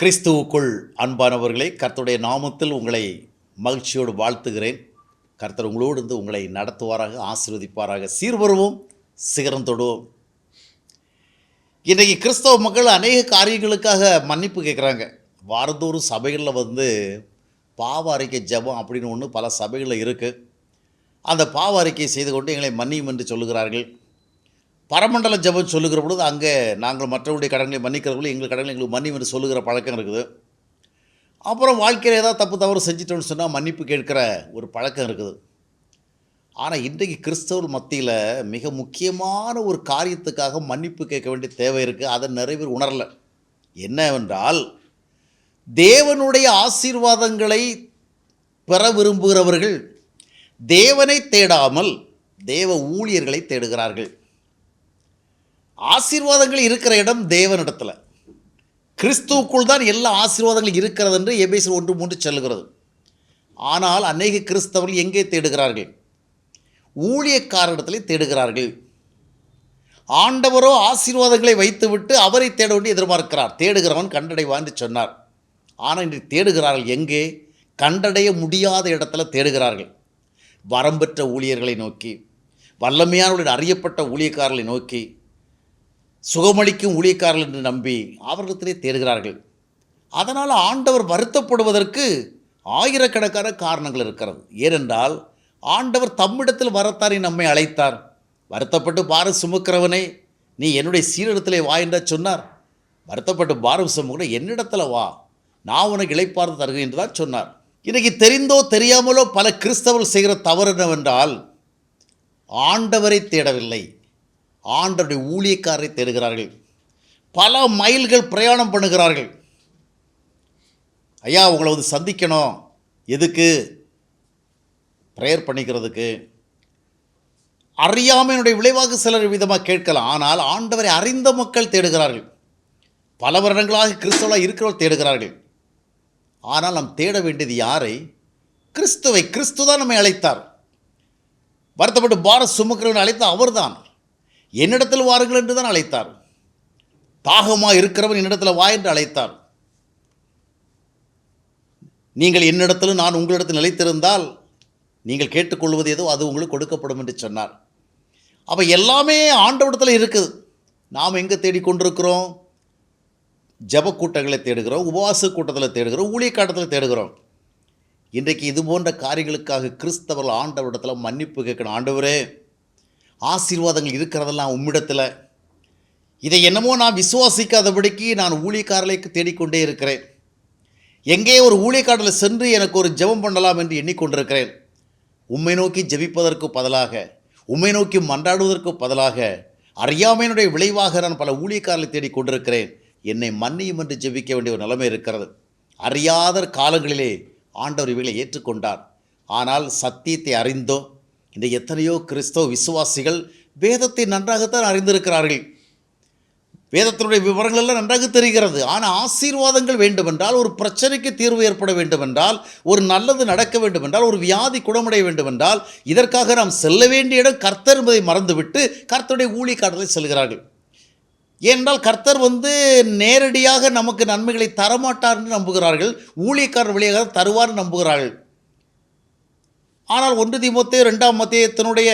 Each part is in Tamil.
கிறிஸ்துவுக்குள் அன்பானவர்களே கர்த்தருடைய நாமத்தில் உங்களை மகிழ்ச்சியோடு வாழ்த்துகிறேன். கர்த்தர் உங்களோடு இருந்து உங்களை நடத்துவாராக ஆசீர்வதிப்பாராக. சீர்வருவோம் சிகரம் தொடுவோம். இன்றைக்கி கிறிஸ்தவ மக்கள் அநேக காரியங்களுக்காக மன்னிப்பு கேட்குறாங்க. வாரந்தோறும் சபைகளில் வந்து பாவ அறிக்கை ஜெபம் அப்படின்னு ஒன்று பல சபைகளில் இருக்குது அந்த பாவ அறிக்கையை செய்து கொண்டு எங்களை மன்னியும் என்று சொல்லுகிறார்கள். பரமண்டல ஜெபம் சொல்லுகிற பொழுது அங்கே நாங்கள் மற்றவருடைய கடன்களை மன்னிக்கிறவங்களும் எங்கள் கடன்களை எங்களுக்கு மன்னி என்று சொல்லுகிற பழக்கம் இருக்குது. அப்புறம் வாழ்க்கையில் ஏதாவது தப்பு தவறு செஞ்சிட்டோம்னு சொன்னால் மன்னிப்பு கேட்கிற ஒரு பழக்கம் இருக்குது. ஆனால் இன்றைக்கு கிறிஸ்தவர் மத்தியில் மிக முக்கியமான ஒரு காரியத்துக்காக மன்னிப்பு கேட்க வேண்டிய தேவை இருக்குது அதை நிறைய பேர் உணரல. என்னவென்றால் தேவனுடைய ஆசீர்வாதங்களை பெற விரும்புகிறவர்கள் தேவனை தேடாமல் தேவ ஊழியர்களை தேடுகிறார்கள். ஆசீர்வாதங்கள் இருக்கிற இடம் தேவனிடத்தில். கிறிஸ்துவுக்குள் தான் எல்லா ஆசீர்வாதங்களும் இருக்கிறது என்று எபேசு ஒன்று மூன்று செல்கிறது ஆனால் அநேக கிறிஸ்தவர்கள் எங்கே தேடுகிறார்கள்? ஊழியக்காரரிடத்திலே தேடுகிறார்கள். ஆண்டவரோ ஆசீர்வாதங்களை வைத்துவிட்டு அவரை தேட வேண்டி எதிர்பார்க்கிறார். தேடுகிறவன் கண்டடைவான் என்று சொன்னார். ஆனால் இன்று தேடுகிறார்கள் எங்கே? கண்டடைய முடியாத இடத்துல தேடுகிறார்கள். வரம்பெற்ற ஊழியர்களை நோக்கி வல்லமையானவர்களின் அறியப்பட்ட ஊழியக்காரர்களை நோக்கி சுகமளிக்கும் ஊழியக்காரர்கள் என்று நம்பி அவர்களிடத்திலே தேடுகிறார்கள். அதனால் ஆண்டவர் வருத்தப்படுவதற்கு ஆயிரக்கணக்கான காரணங்கள் இருக்கிறது. ஏனென்றால் ஆண்டவர் தம்மிடத்தில் வரத்தாரை நம்மை அழைத்தார். வருத்தப்பட்டு பாரம் சுமக்கிறவனே நீ என்னுடைய சீரிடத்திலே வா என்ற சொன்னார். வருத்தப்பட்டு பாரம் சுமக்கிற என்னிடத்தில் வா நான் உனக்கு இழைப்பார்த்து தருகிறேன் என்று தான் சொன்னார். இன்றைக்கி தெரிந்தோ தெரியாமலோ பல கிறிஸ்தவர்கள் செய்கிற தவறு என்னவென்றால் ஆண்டவரை தேடவில்லை. ஆண்டவருடைய ஊழியக்காரரை தேடுகிறார்கள். பல மைல்கள் பிரயாணம் பண்ணுகிறார்கள். ஐயா உங்களை வந்து சந்திக்கணும். எதுக்கு? ப்ரேயர் பண்ணிக்கிறதுக்கு. அறியாமையினுடைய விளைவாக சிலர் விதமாக கேட்கலாம். ஆனால் ஆண்டவரை அறிந்த மக்கள் தேடுகிறார்கள். பல வருடங்களாக கிறிஸ்தவர்களாக இருக்கிறவர்கள் தேடுகிறார்கள். ஆனால் நாம் தேட வேண்டியது யாரை? கிறிஸ்துவை. கிறிஸ்து தான் நம்மை அழைத்தார். வருத்தப்பட்டு பாரத் சுமக்கிறவன் அழைத்த அவர்தான். என்னிடத்தில் வாருங்கள் என்று தான் அழைத்தார். தாகமாக இருக்கிறவன் என்னிடத்தில் வா என்று அழைத்தார். நீங்கள் என்னிடத்திலும் நான் உங்களிடத்தில் நிலைத்திருந்தால் நீங்கள் கேட்டுக்கொள்வது ஏதோ அது உங்களுக்கு கொடுக்கப்படும் என்று சொன்னார். அப்போ எல்லாமே ஆண்டவிடத்தில் இருக்குது. நாம் எங்கே தேடிக்கொண்டிருக்கிறோம்? ஜப கூட்டங்களை தேடுகிறோம் உபவாச கூட்டத்தில் தேடுகிறோம் ஊழியக்காட்டத்தில் தேடுகிறோம். இன்றைக்கு இது போன்ற காரியங்களுக்காக கிறிஸ்தவர்கள் ஆண்டவரிடத்தில் மன்னிப்பு கேட்கணும் ஆண்டவரே ஆசீர்வாதங்கள் இருக்கிறதெல்லாம் உம்மிடத்தில். இதை என்னமோ நான் விசுவாசிக்காதபடிக்கு நான் ஊழியக்காரர்களுக்கு தேடிக்கொண்டே இருக்கிறேன். எங்கே ஒரு ஊழியக்காரில் சென்று எனக்கு ஒரு ஜெபம் பண்ணலாம் என்று எண்ணிக்கொண்டிருக்கிறேன். உம்மை நோக்கி ஜெபிப்பதற்கு பதிலாக உம்மை நோக்கி மன்றாடுவதற்கு பதிலாக அறியாமையினுடைய விளைவாக நான் பல ஊழியக்காரர்களை தேடிக் கொண்டிருக்கிறேன் என்னை மன்னியும் என்று ஜெபிக்க வேண்டிய ஒரு நிலைமை இருக்கிறது. அறியாத காலங்களிலே ஆண்டவர் இவைகளை ஏற்றுக்கொண்டார். ஆனால் சத்தியத்தை அறிந்தோ இந்த எத்தனையோ கிறிஸ்தவ விசுவாசிகள் வேதத்தை நன்றாகத்தான் அறிந்திருக்கிறார்கள். வேதத்தினுடைய விவரங்கள் எல்லாம் நன்றாக தெரிகிறது. ஆனால் ஆசீர்வாதங்கள் வேண்டுமென்றால் ஒரு பிரச்சனைக்கு தீர்வு ஏற்பட வேண்டுமென்றால் ஒரு நல்லது நடக்க வேண்டுமென்றால் ஒரு வியாதி குணமடைய வேண்டுமென்றால் இதற்காக நாம் செல்ல வேண்டிய இடம் கர்த்தர் என்பதை மறந்துவிட்டு கர்த்தருடைய ஊழிக்காரர்களை செல்கிறார்கள். ஏனென்றால் கர்த்தர் வந்து நேரடியாக நமக்கு நன்மைகளை தரமாட்டார் என்று நம்புகிறார்கள். ஊழியக்காரர் வழியாக தருவார் நம்புகிறார்கள். ஆனால் ஒன்று திமுத்தே ரெண்டாம் மத்தியத்தினுடைய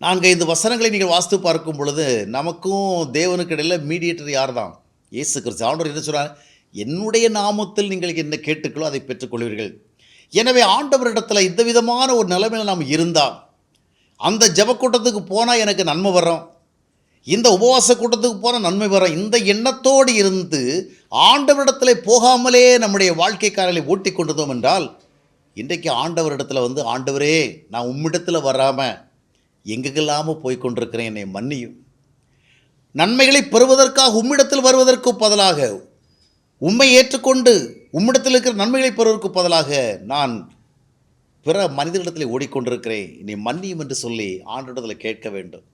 நான்கு ஐந்து வசனங்களை நீங்கள் வாஸ்து பார்க்கும் பொழுது நமக்கும் தேவனுக்கு இடையில் மீடியேட்டர் யார் தான் இயேசு கிறிஸ்து. ஆண்டவர் என்ன சொல்கிறார் என்னுடைய நாமத்தில் நீங்கள் என்ன கேட்டுக்களோ அதை பெற்றுக்கொள்வீர்கள். எனவே ஆண்டவரிடத்தில் இந்த விதமான ஒரு நிலைமையில் நாம் இருந்தால் அந்த ஜபக்கூட்டத்துக்கு போனால் எனக்கு நன்மை வரும் இந்த உபவாச கூட்டத்துக்கு போனால் நன்மை வரும் இந்த எண்ணத்தோடு இருந்து ஆண்டவரிடத்தில் போகாமலே நம்முடைய வாழ்க்கைக்காரர்களை ஓட்டி கொண்டதோம் என்றால் இன்றைக்கு ஆண்டவரிடத்தில் வந்து ஆண்டவரே நான் உம்மிடத்தில் வராமல் எங்கெல்லாமோ போய் கொண்டிருக்கிறேன் என்னை மன்னியும் நன்மைகளை பெறுவதற்காக உம்மிடத்தில் வருவதற்கு பதிலாக உம்மை ஏற்றுக்கொண்டு உம்மிடத்தில் இருக்கிற நன்மைகளை பெறுவதற்கு பதிலாக நான் பிற மனிதனிடத்தில் ஓடிக்கொண்டிருக்கிறேன். நீ மன்னியும் என்று சொல்லி ஆண்டிடத்தில் கேட்க வேண்டும்.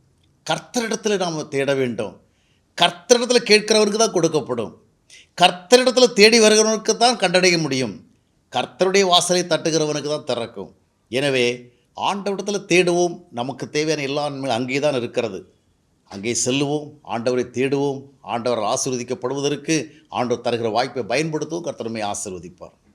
கர்த்தரிடத்தில் நாம் தேட வேண்டும். கர்த்தரிடத்தில் கேட்கிறவருக்கு தான் கொடுக்கப்படும். கர்த்தரிடத்தில் தேடி வருகிறவனுக்கு தான் கண்டடைய முடியும். கர்த்தருடைய வாசலை தட்டுகிறவனுக்கு தான் திறக்கும். எனவே ஆண்டவரிடத்தில் தேடுவோம். நமக்கு தேவையான எல்லா நன்மையும் அங்கே தான் இருக்கிறது. அங்கே செல்லுவோம் ஆண்டவரை தேடுவோம் ஆண்டவர் ஆசிர்வதிக்கப்படுவதற்கு ஆண்டவர் தருகிற வாய்ப்பை பயன்படுத்தவும் கர்த்தருமே ஆசீர்வதிப்பார்.